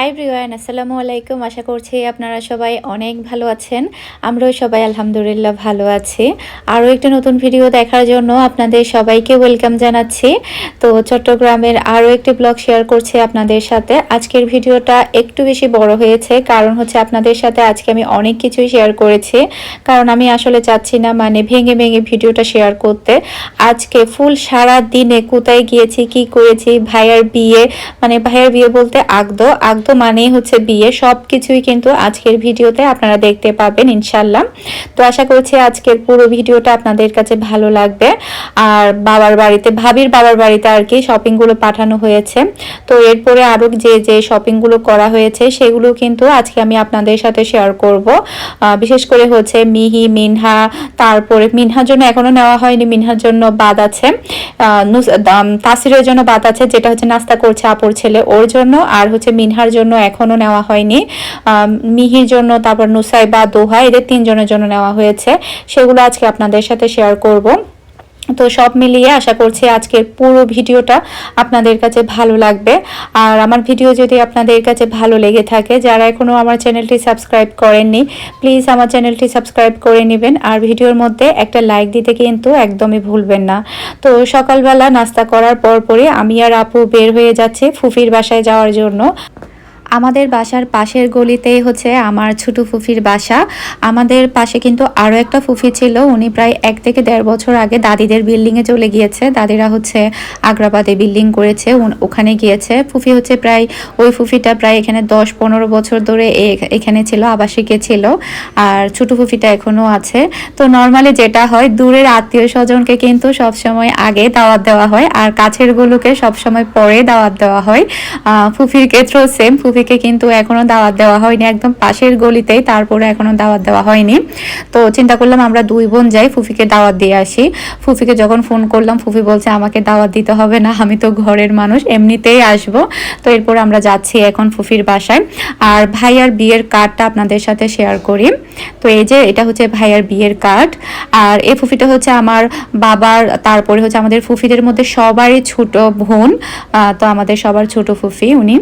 High ব্রিওয়ান আসসালামু আলাইকুম। আশা করছি আপনারা সবাই অনেক ভালো আছেন। আমরাও সবাই আলহামদুলিল্লাহ ভালো আছি। আরও একটা নতুন ভিডিও দেখার জন্য আপনাদের সবাইকে ওয়েলকাম জানাচ্ছি। তো চট্টগ্রামের আরও একটি ব্লগ শেয়ার করছি আপনাদের সাথে। আজকের ভিডিওটা একটু বেশি বড় হয়েছে, কারণ হচ্ছে আপনাদের সাথে আজকে আমি অনেক কিছুই শেয়ার করেছি। কারণ আমি আসলে চাচ্ছি না মানে ভেঙে ভেঙে ভিডিওটা শেয়ার করতে। আজকে ফুল সারা দিনে কোথায় গিয়েছি, কি করেছি, ভাইয়ার বিয়ে মানে ভাইয়ার বিয়ে বলতে আগদ। আগদ মানেই হচ্ছে বিয়ে সব কিছুই কিন্তু আজকের ভিডিওতে আপনারা দেখতে পাবেন ইনশাল্লাহ তো আশা করছি আজকের পুরো ভিডিওটা আপনাদের কাছে ভালো লাগবে। আর বাবার বাড়িতে, ভাবির বাবার বাড়িতে আর কি শপিংগুলো পাঠানো হয়েছে। তো এরপরে আরও যে যে শপিংগুলো করা হয়েছে, সেগুলো কিন্তু আজকে আমি আপনাদের সাথে শেয়ার করব। বিশেষ করে হচ্ছে মিহি, মিনহা, তারপরে মিনহার জন্য এখনও নেওয়া হয়নি, মিনহার জন্য বাদ আছে। তাসিরের জন্য বাদ আছে, যেটা হচ্ছে নাস্তা করছে আপুর ছেলে ওর জন্য, আর হচ্ছে মিনহার জন্য এখনও নেওয়া হয়নি। মিহির জন্য, তারপর নুসাইবা, দোহা, এদের তিনজনের জন্য নেওয়া হয়েছে। সেগুলো আজকে আপনাদের সাথে শেয়ার করব। তো সব মিলিয়ে আশা করছি আজকের পুরো ভিডিওটা আপনাদের কাছে ভালো লাগবে। আর আমার ভিডিও যদি আপনাদের কাছে ভালো লেগে থাকে, যারা এখনও আমার চ্যানেলটি সাবস্ক্রাইব করেননি প্লিজ আমার চ্যানেলটি সাবস্ক্রাইব করে নেবেন। আর ভিডিওর মধ্যে একটা লাইক দিতে কিন্তু একদমই ভুলবেন না। তো সকালবেলা নাস্তা করার পরপরই আমি আর আপু বের হয়ে যাচ্ছি ফুফির বাসায় যাওয়ার জন্য। আমাদের বাসার পাশের গলিতেই হচ্ছে আমার ছোট ফুফির বাসা। আমাদের পাশে কিন্তু আরও একটা ফুফি ছিল, উনি প্রায় এক থেকে দেড় বছর আগে দাদিদের বিল্ডিংয়ে চলে গিয়েছে। দাদিরা হচ্ছে আগ্রাবাদে বিল্ডিং করেছে ওখানে গিয়েছে। ফুফি হচ্ছে প্রায়, ওই ফুফিটা প্রায় এখানে দশ পনেরো বছর ধরে এখানে ছিল, আবাসিকে ছিল, আর ছোট ফুফিটা এখনও আছে। তো নর্মালি যেটা হয়, দূরের আত্মীয় স্বজনকে কিন্তু সবসময় আগে দাওয়াত দেওয়া হয়, আর কাছেরগুলোকে সবসময় পরে দাওয়াত দেওয়া হয়। ফুফির ক্ষেত্রেও সেম ফুফি ফুফিকে কিন্তু এখনও দাওয়াত দেওয়া হয়নি। একদম পাশের গলিতেই তারপরে এখনও দাওয়াত দেওয়া হয়নি। তো চিন্তা করলাম আমরা দুই বোন যাই ফুফিকে দাওয়াত দিয়ে আসি। ফুফিকে যখন ফোন করলাম, ফুফি বলছে, আমাকে দাওয়াত দিতে হবে না, আমি তো ঘরের মানুষ, এমনিতেই আসব। তো এরপর আমরা যাচ্ছি এখন ফুফির বাসায়। আর ভাইয়ার বিয়ের কার্ডটা আপনাদের সাথে শেয়ার করি। তো এই যে, এটা হচ্ছে ভাইয়ার বিয়ের কার্ড। আর এই ফুফিটা হচ্ছে আমার বাবার, তারপরে হচ্ছে আমাদের ফুফিদের মধ্যে সবারই ছোট বোন। তো আমাদের সবার ছোট ফুফি, উনি।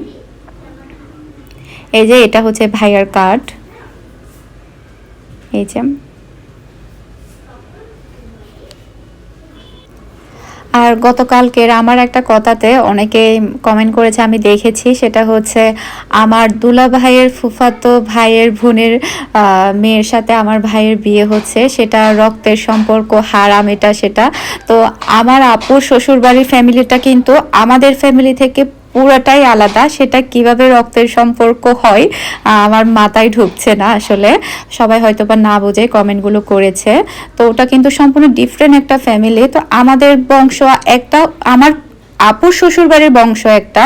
এই যে এটা হচ্ছে ভাইয়ার কার্ড। এই যে। আর গতকালকের আমার একটা কথাতে অনেকে কমেন্ট করেছে, আমি দেখেছি, সেটা হচ্ছে আমার দুলা ভাইয়ের, ফুফাতো ভাইয়ের, বোনের মেয়ের সাথে আমার ভাইয়ের বিয়ে হচ্ছে। সেটা রক্তের সম্পর্ক, হারাম এটা, সেটা। তো আমার আপুর শ্বশুরবাড়ির ফ্যামিলিটা কিন্তু আমাদের ফ্যামিলি থেকে পুরাটাই আলাদা, সেটা কীভাবে রক্তের সম্পর্ক হয় আমার মাথায় ঢুকছে না আসলে। সবাই হয়তো বা না বুঝে কমেন্টগুলো করেছে। তো ওটা কিন্তু সম্পূর্ণ ডিফারেন্ট একটা ফ্যামিলি তো আমাদের বংশ একটা, আমার আপুর শ্বশুরবাড়ির বংশ একটা,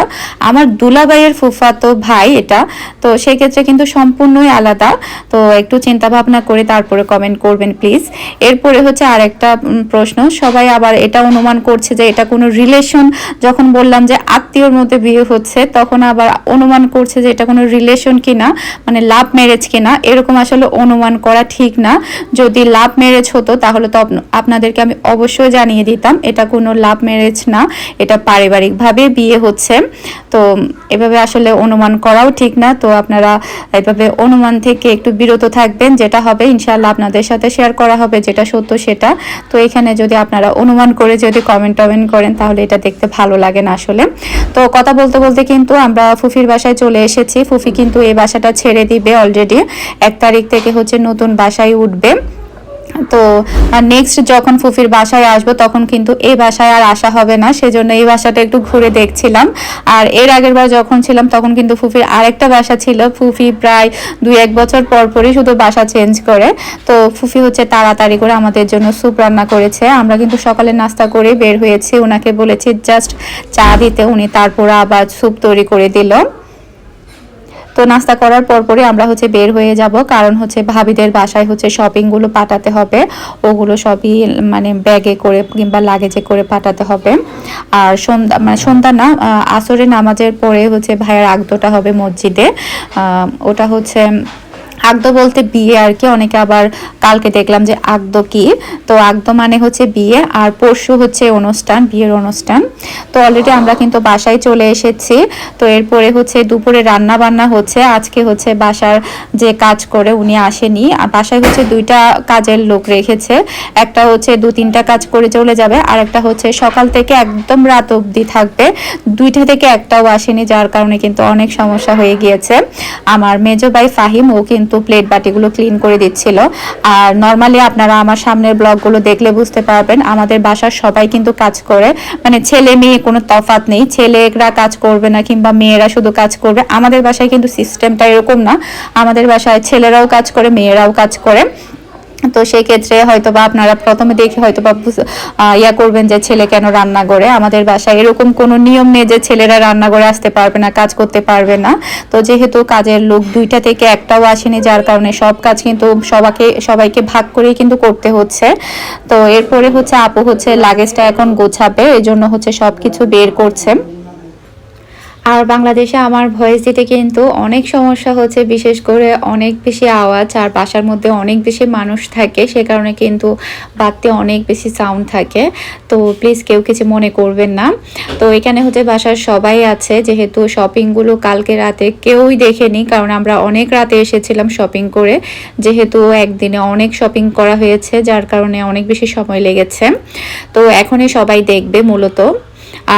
আমার দুলাবাইয়ের ফুফাতো ভাই এটা, তো সেই ক্ষেত্রে কিন্তু সম্পূর্ণই আলাদা। তো একটু চিন্তা ভাবনা করে তারপরে কমেন্ট করবেন প্লিজ এরপরে হচ্ছে আর একটা প্রশ্ন, সবাই আবার এটা অনুমান করছে যে এটা কোনো রিলেশন যখন বললাম যে আত্মীয়র মধ্যে বিয়ে হচ্ছে, তখন আবার অনুমান করছে যে এটা কোনো রিলেশন কিনা মানে লাভ ম্যারেজ কিনা, এরকম আসলে অনুমান করা ঠিক না। যদি লাভ ম্যারেজ হতো, তাহলে তো আপনাদেরকে আমি অবশ্যই জানিয়ে দিতাম, এটা কোনো লাভ ম্যারেজ না, এটা পারিবারিকভাবে বিয়ে হচ্ছে। তো এভাবে আসলে অনুমান করাও ঠিক না। তো আপনারা এভাবে অনুমান থেকে একটু বিরত থাকবেন, যেটা হবে ইনশাল্লাহ আপনাদের সাথে শেয়ার করা হবে যেটা সত্য সেটা। তো এখানে যদি আপনারা অনুমান করে যদি কমেন্ট টমেন্ট করেন, তাহলে এটা দেখতে ভালো লাগে না আসলে। তো কথা বলতে বলতে কিন্তু আমরা ফুফির বাসায় চলে এসেছি। ফুফি কিন্তু এই বাসাটা ছেড়ে দিবে অলরেডি এক তারিখ থেকে হচ্ছে নতুন বাসায় উঠবে। তো নেক্সট যখন ফুফির বাসায় আসব, তখন কিন্তু এই বাসায় আর আসা হবে না, সেজন্য এই বাসাটা একটু ঘুরে দেখছিলাম। আর এর আগের বার যখন ছিলাম, তখন কিন্তু ফুফির আরেকটা বাসা ছিল। ফুফি প্রায় দুই এক বছর পর পরই শুধু বাসা চেঞ্জ করে। তো ফুফি হচ্ছে তাড়াতাড়ি করে আমাদের জন্য স্যুপ রান্না করেছে। আমরা কিন্তু সকালে নাস্তা করে বের হয়েছি। ওনাকে বলেছি জাস্ট চা দিতে। উনি তারপর আবার স্যুপ তৈরি করে দিল। তো নাস্তা করার পরপরই আমরা হচ্ছে বের হয়ে যাব। কারণ হচ্ছে ভাবিদের বাসায় হচ্ছে শপিংগুলো পাঠাতে হবে। ওগুলো সবই মানে ব্যাগে করে কিংবা লাগেজে করে পাঠাতে হবে। আর সন্ধ্যা মানে সন্ধ্যা না আসরে নামাজের পরে হচ্ছে ভাইয়ের আগদোটা হবে মসজিদে। ওটা হচ্ছে আগদ বলতে বিয়ে আর কি, অনেকে আবার কালকে দেখলাম যে আগদ কি? তো আগদ মানে হচ্ছে বিয়ে আর পরশু হচ্ছে অনুষ্ঠান, বিয়ের অনুষ্ঠান। তো অলরেডি আমরা কিন্তু বাসায় চলে এসেছি। তো এরপরে হচ্ছে দুপুরে রান্না বান্না হচ্ছে, আজকে হচ্ছে বাসার যে কাজ করে উনি আসেনি। আর বাসায় হচ্ছে দুইটা কাজের লোক রেখেছে। একটা হচ্ছে দু তিনটা কাজ করে চলে যাবে, আর একটা হচ্ছে সকাল থেকে একদম রাত অবধি থাকবে। দুইটা থেকে একটাও আসেনি, যার কারণে কিন্তু অনেক সমস্যা হয়ে গিয়েছে। আমার মেজো ভাই ফাহিম, ও কিন্তু প্লেট বাটিগুলো ক্লিন করে দিচ্ছিল। আর নর্মালি আপনারা আমার সামনের ব্লগগুলো দেখলে বুঝতে পারবেন, আমাদের বাসার সবাই কিন্তু কাজ করে। মানে ছেলে মেয়ে কোনো তফাত নেই। ছেলেরা কাজ করবে না কিংবা মেয়েরা শুধু কাজ করবে। আমাদের বাসায় কিন্তু সিস্টেমটা এরকম না। আমাদের বাসায় ছেলেরাও কাজ করে, মেয়েরাও কাজ করে। তো সেই ক্ষেত্রে হয়তো বা আপনারা প্রথমে দেখে হয়তো বা ইয়া করবেন যে ছেলে কেন রান্না করে। আমাদের বাসায় এরকম কোনো নিয়ম নেই যে ছেলেরা রান্না করে আসতে পারবে না, কাজ করতে পারবে না। তো যেহেতু কাজের লোক দুইটা থেকে একটাও আসেনি, যার কারণে সব কাজ কিন্তু সবাইকে সবাইকে ভাগ করেই কিন্তু করতে হচ্ছে। তো এরপরে হচ্ছে আপু হচ্ছে লাগেজটা এখন গোছাবে এই জন্য হচ্ছে সব কিছু বের করছে। আর বাংলাদেশে আমার ভয়েস দিতে কিন্তু অনেক সমস্যা হচ্ছে, বিশেষ করে অনেক বেশি আওয়াজ আর বাসার মধ্যে অনেক বেশি মানুষ থাকে, সে কারণে কিন্তু বাড়তে অনেক বেশি সাউন্ড থাকে। তো প্লিজ কেউ কিছু মনে করবেন না। তো এখানে হচ্ছে বাসার সবাই আছে, যেহেতু শপিংগুলো কালকে রাতে কেউই দেখেনি, কারণ আমরা অনেক রাতে এসেছিলাম শপিং করে। যেহেতু একদিনে অনেক শপিং করা হয়েছে, যার কারণে অনেক বেশি সময় লেগেছে। তো এখনই সবাই দেখবে মূলত।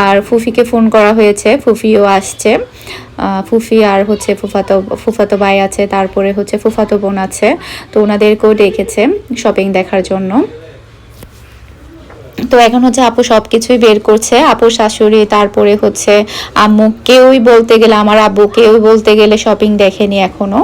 আর ফুফিকে ফোন করা হয়েছে, ফুফিও আসছে। ফুফি আর হচ্ছে ফুফাতো ফুফাতো ভাই আছে, তারপরে হচ্ছে ফুফাতো বোন আছে। তো ওনাদেরকেও ডেকেছে শপিং দেখার জন্য। তো এখন হচ্ছে আপু সব কিছুই বের করছে। আপুর শাশুড়ি, তারপরে হচ্ছে আম্মু, কেউই বলতে গেলে, আমার আব্বু কেউই বলতে গেলে শপিং দেখেনি এখনও।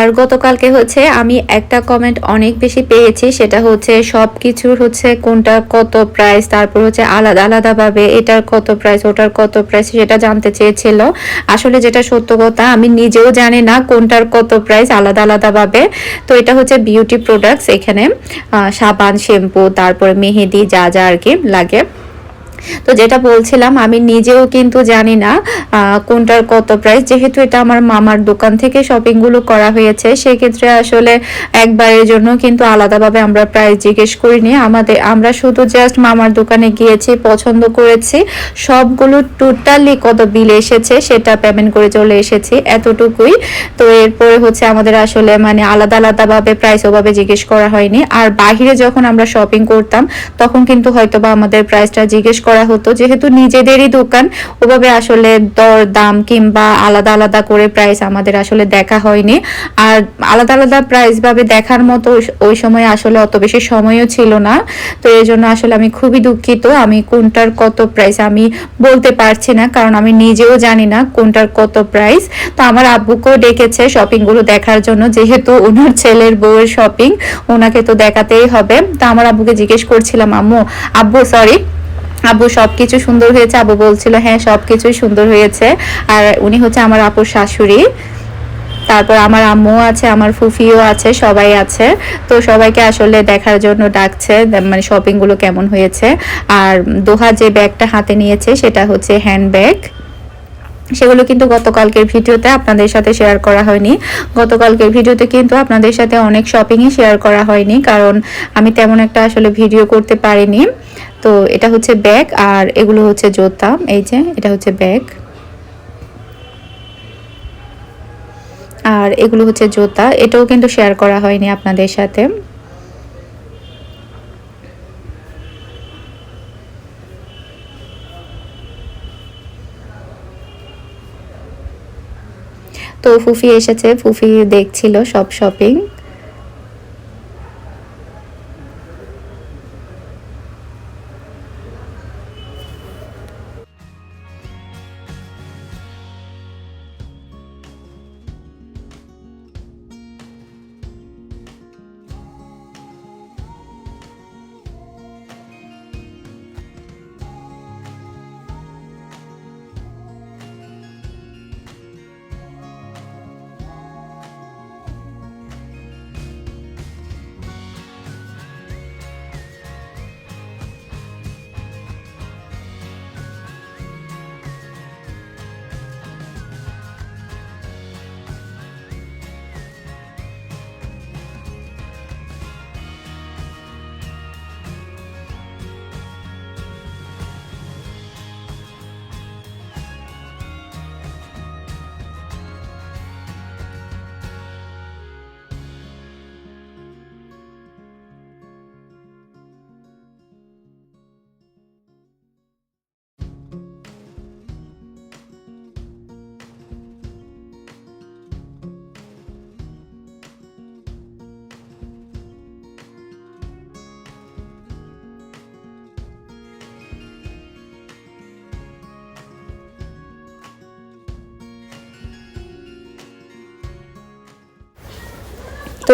আর গতকালকে হচ্ছে আমি একটা কমেন্ট অনেক বেশি পেয়েছি, সেটা হচ্ছে সব কিছুর হচ্ছে কোনটা কত প্রাইস তারপর হচ্ছে আলাদা আলাদাভাবে এটার কত প্রাইস ওটার কত প্রাইস সেটা জানতে চেয়েছিল। আসলে যেটা সত্য কথা, আমি নিজেও জানি না কোনটার কত প্রাইস আলাদা আলাদাভাবে। তো এটা হচ্ছে বিউটি প্রোডাক্টস এখানে সাবান শ্যাম্পু তারপরে মেহেদি যা যা আর কি লাগে। তো যেটা বলছিলাম, আমি নিজেও কিন্তু জানি না কোনটার কত প্রাইস যেহেতু এটা আমার মামার দোকান থেকে শপিংগুলো করা হয়েছে, সেক্ষেত্রে আসলে একবারের জন্য কিন্তু আলাদাভাবে আমরা প্রাইস জিজ্ঞেস করিনি। আমাদের, আমরা শুধু জাস্ট মামার দোকানে গিয়েছি, পছন্দ করেছি। সবগুলো টোটালি কত বিল এসেছে, সেটা পেমেন্ট করে চলে এসেছি, এতটুকুই। তো এরপরে হচ্ছে আমাদের আসলে মানে আলাদা আলাদাভাবে প্রাইস ওভাবে জিজ্ঞেস করা হয়নি। আর বাহিরে যখন আমরা শপিং করতাম, তখন কিন্তু হয়তো বা আমাদের প্রাইসটা জিজ্ঞেস করা হতো। যেহেতু নিজেদেরই দোকান, ওভাবে আসলে দর, দাম কিংবা আলাদা আলাদা করে প্রাইস আমাদের আসলে দেখা হয়নি। আর আলাদা আলাদা প্রাইস ভাবে দেখার মতো ওই- সময় আসলে অত বেশি সময়ও ছিল না। তো এই জন্য আসলে আমি খুবই দুঃখিত। আমি কোনটার কত প্রাইস আমি বলতে পারছি না, কারণ আমি নিজেও জানি না কোনটার কত প্রাইস তো আমার আব্বুকেও ডেকেছে শপিংগুলো দেখার জন্য, যেহেতু ওনার ছেলের বউয়ের শপিং ওনাকে তো দেখাতেই হবে। তো আমার আব্বুকে জিজ্ঞেস করছিলাম, আম্মু, আব্বু সরি আব্বু সবকিছু সুন্দর হয়েছে। আবু বলছিল হ্যাঁ সবকিছুই সুন্দর হয়েছে। আর উনি হচ্ছে আমার আপুর শাশুড়ি। তারপর আমার আম্মু আছে, আমার ফুফিও আছে, সবাই আছে। তো সবাইকে আসলে দেখার জন্য ডাকছে মানে শপিংগুলো কেমন হয়েছে। আর দোহা যে ব্যাগটা হাতে নিয়েছে, সেটা হচ্ছে হ্যান্ড ব্যাগ সেগুলো কিন্তু গতকালকের ভিডিওতে আপনাদের সাথে শেয়ার করা হয়নি। গতকালকের ভিডিওতে কিন্তু আপনাদের সাথে অনেক শপিংই শেয়ার করা হয়নি, কারণ আমি তেমন একটা আসলে ভিডিও করতে পারিনি। তো এটা হচ্ছে ব্যাগ আর এগুলো হচ্ছে জোতা। এই যে, এটা হচ্ছে ব্যাগ। আর এগুলো হচ্ছে জুতা। এটাও কিন্তু শেয়ার করা হয়নি আপনাদের সাথে। তো ফুফি এসেছে, ফুফি দেখছিল সব শপিং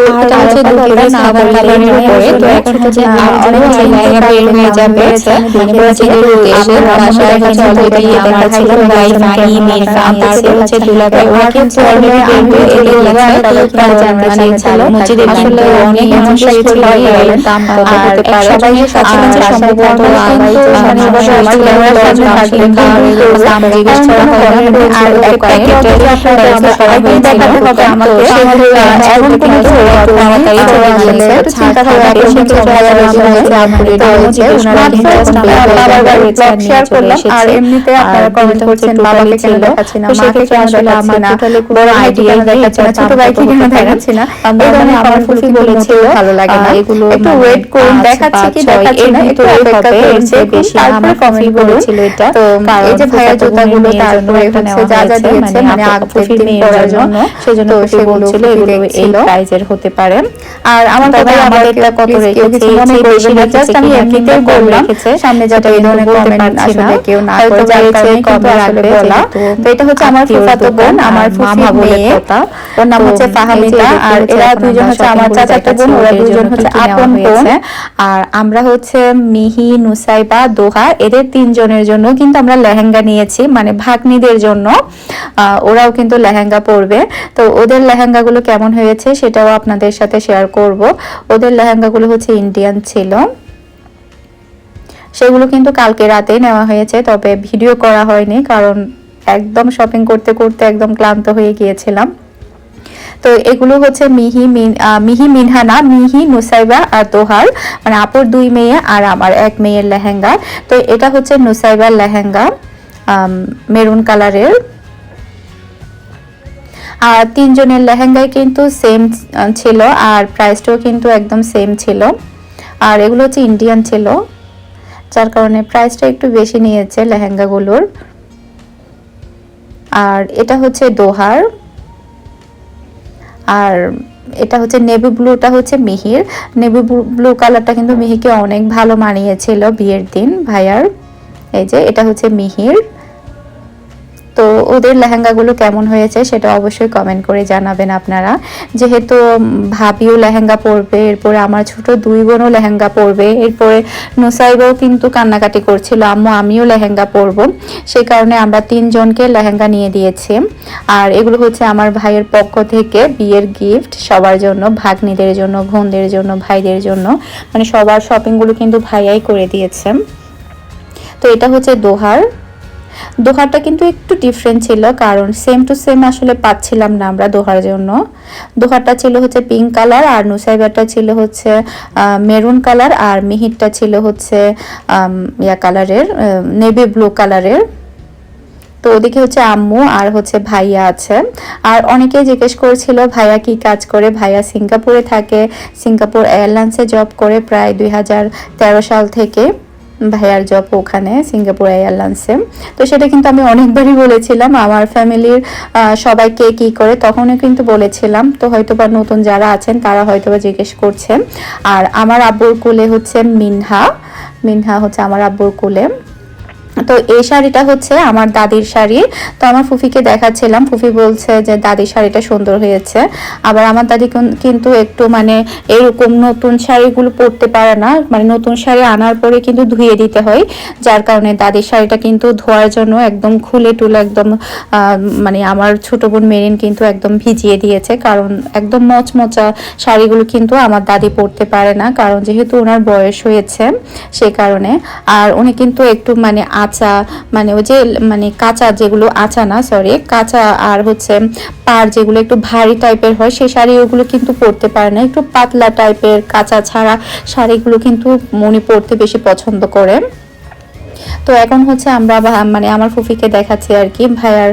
তো হচ্ছে দুপুরে না খাবারের উপরে তো এখন হচ্ছে অনেক জায়গা বের হয়ে যাবে। এবার যেহেতু এসে বাসায় কাছে অলরেডি দেখা ছিল ভাই ভাই মেরফাম তারপর হচ্ছে দুলাভাই। ওরা কিন্তু অলরেডি বের হয়ে এলে গেছে তারা জানতে চেয়েছিল মসজিদের আসলে অনেক সমস্যা ছিল দাম হতে পারে সবাই সাথে সম্ভবত সবাই থাকলে দাম জিজ্ঞেস করা হয় আর এক প্যাকেটের আমরা সবাই দেখাতে হবে আমাকে এখন কিন্তু তাড়াতাড়ি চলে গিয়েছে চিন্তা করা বেশি কিছু হাজার শেয়ার করলাম আর এমনিতে আপনারা কমেন্ট করছেন বাবাকে কেন দেখাচ্ছি না? মাকে কেন দেখাচ্ছি না? বড় আইডিয়া দেখাচ্ছি না? ছোট ভাইকে কেন দেখাচ্ছি না? এই আমার ফুফি বলেছিল ভালো লাগে না। এগুলো একটু ওয়েট করুন দেখাচ্ছি কি দেখাচ্ছি না? একটু অপেক্ষা করুন বেশি তারপরে কমেন্ট বলেছিল এটা। তো এই যে ভাইয়া জুতাগুলো তারপরে হচ্ছে যা যা দিয়েছে মানে আগ ফুফি করার জন্য সেজন্য ফুফি বলছিল এগুলো এই প্রাইজের হতে পারে আর আমার ভাই আমাদেরটা আমাদেরটা কত রেখেছে বেশি আমি বললাম। রেখেছে সামনে যেটা যাতে এই ধরনের পারছি না আসলে কেউ না করে, যার হয়েছে কারণে কম রাখবে বলা। তো এটা হচ্ছে আমার ফুফাতো বোন, আমার বলে মেয়ে। ওর নাম হচ্ছে ফাহামিদা, আর এরা দুইজন হচ্ছে আমার চাচাতো বোন, ওরা দুইজন হচ্ছে আপন বোন। আর আমরা হচ্ছে মিহি নুসাইবা দোহা এদের তিনজনের জন্য কিন্তু আমরা লেহেঙ্গা নিয়েছি মানে ভাগ্নিদের জন্য ওরাও কিন্তু লেহেঙ্গা পরবে তো ওদের লেহেঙ্গাগুলো কেমন হয়েছে সেটাও আপনাদের সাথে শেয়ার করব। ওদের লেহেঙ্গাগুলো হচ্ছে ইন্ডিয়ান ছিল। সেগুলো কিন্তু কালকে রাতেই নেওয়া হয়েছে, তবে ভিডিও করা হয়নি কারণ একদম শপিং করতে করতে একদম ক্লান্ত হয়ে গিয়েছিলাম। তো এগুলো হচ্ছে মিহি মিহি মিনহানা, মিহি নুসাইবা আর তোহার। মানে আপুর দুই মেয়ে আর আমার এক মেয়ের লেহেঙ্গা। তো এটা হচ্ছে নুসাইবার লেহেঙ্গা মেরুন কালারের। আর তিনজনের লেহেঙ্গাই কিন্তু সেম ছিল আর প্রাইসটাও কিন্তু একদম সেম ছিল। আর এগুলো হচ্ছে ইন্ডিয়ান ছিল, যার কারণে প্রাইসটা একটু বেশি নিয়েছে লেহেঙ্গাগুলোর। আর এটা হচ্ছে দোহার, আর এটা হচ্ছে নেভি ব্লুটা হচ্ছে মিহির। নেভি ব্লু কালারটা কিন্তু মিহিকে অনেক ভালো মানিয়েছিল বিয়ের দিন, ভাইয়ার। এই যে, এটা হচ্ছে মিহির। তো ওদের লেহেঙ্গাগুলো কেমন হয়েছে সেটা অবশ্যই কমেন্ট করে জানাবেন আপনারা। যেহেতু ভাবিও লেহেঙ্গা পরবে, এরপরে আমার ছোট দুই বোনও লেহেঙ্গা পরবে, এরপরে নুসাইবাও কিন্তু কান্নাকাটি করছিল, আম্মু আমিও লেহেঙ্গা পরবো। সেই কারণে আমরা তিনজনকে লেহেঙ্গা নিয়ে দিয়েছি। আর এগুলো হচ্ছে আমার ভাইয়ের পক্ষ থেকে বিয়ের গিফট সবার জন্য, ভাগ্নিদের জন্য, বোনদের জন্য, ভাইদের জন্য। মানে সবার শপিংগুলো কিন্তু ভাইয়াই করে দিয়েছে। তো এটা হচ্ছে দোহার। দোহারটা কিন্তু একটু ডিফারেন্ট ছিল, কারণ সেম টু সেম আসলে পাচ্ছিলাম না আমরা দোহার জন্য। দোহারটা ছিল হচ্ছে পিঙ্ক কালার আর নুসাইবারটা ছিল হচ্ছে মেরুন কালার আর মিহিরটা ছিল হচ্ছে ইয়া কালারের নেভি ব্লু কালারের তো ওদিকে হচ্ছে আম্মু আর হচ্ছে ভাইয়া আছে। আর অনেকেই জিজ্ঞেস করেছিল, ভাইয়া কি কাজ করে? ভাইয়া সিঙ্গাপুরে থাকে। সিঙ্গাপুর এয়ারলাইন্সে জব করে প্রায় দুই হাজার তেরো সাল থেকে। ভাইয়ার জব ওখানে সিঙ্গাপুর এয়ারলাইন্সে তো সেটা কিন্তু আমি অনেকবারই বলেছিলাম, আমার ফ্যামিলির সবাইকে কি করে, তখনও কিন্তু বলেছিলাম। তো হয়তো বা নতুন যারা আছেন, তারা হয়তো বা জিজ্ঞেস করছেন। আর আমার আব্বুর কুলে হচ্ছে মিনহা। মিনহা হচ্ছে আমার আব্বুর কোলে। তো এই শাড়িটা হচ্ছে আমার দাদির শাড়ি। তো আমার ফুফিকে দেখাচ্ছিলাম। ফুফি বলছে যে, দাদির শাড়িটা সুন্দর হয়েছে। আবার আমার দাদি কিন্তু একটু মানে এরকম নতুন শাড়িগুলো পরতে পারে না। মানে নতুন শাড়ি আনার পরে কিন্তু ধুয়ে দিতে হয়। যার কারণে দাদির শাড়িটা কিন্তু ধোয়ার জন্য একদম খুলে টুলে একদম মানে আমার ছোট বোন মেরিন কিন্তু একদম ভিজিয়ে দিয়েছে। কারণ একদম মচমচা শাড়িগুলো কিন্তু আমার দাদি পরতে পারে না। কারণ যেহেতু ওনার বয়স হয়েছে সে কারণে। আর উনি কিন্তু একটু মানে আচা মানে ওই যে মানে কাঁচা যেগুলো আচা না সরি কাঁচা আর হচ্ছে পাড় যেগুলো একটু ভারী টাইপের হয় সেই শাড়ি ওগুলো কিন্তু পরতে পারে না। একটু পাতলা টাইপের কাঁচা ছাড়া শাড়িগুলো কিন্তু মনে পরতে বেশি পছন্দ করে। তো এখন হচ্ছে আমরা মানে আমার ফুফিকে দেখাচ্ছি আর কি, ভাইয়ার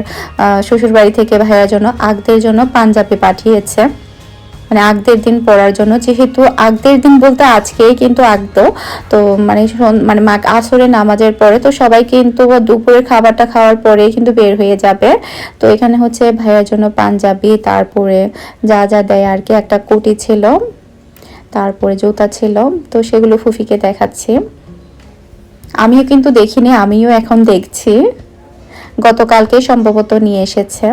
শ্বশুর বাড়ি থেকে ভাইয়ার জন্য, আগদের জন্য পাঞ্জাবি পাঠিয়েছে। মানে আগদের দিন পড়ার জন্য। যেহেতু আগদের দিন বলতে আজকেই কিন্তু আগদ তো মানে মানে মা আসরে নামাজের পরে তো সবাই কিন্তু দুপুরের খাবারটা খাওয়ার পরে কিন্তু বের হয়ে যাবে। তো এখানে হচ্ছে ভাইয়ার জন্য পাঞ্জাবি, তারপরে যা যা দেয় আর কি, একটা কোটি ছিল, তারপরে জুতা ছিল, তো সেগুলো ফুফিকে দেখাচ্ছি। আমিও কিন্তু দেখিনি, আমিও এখন দেখছি। গতকালকে সম্ভবত নিয়ে এসেছে।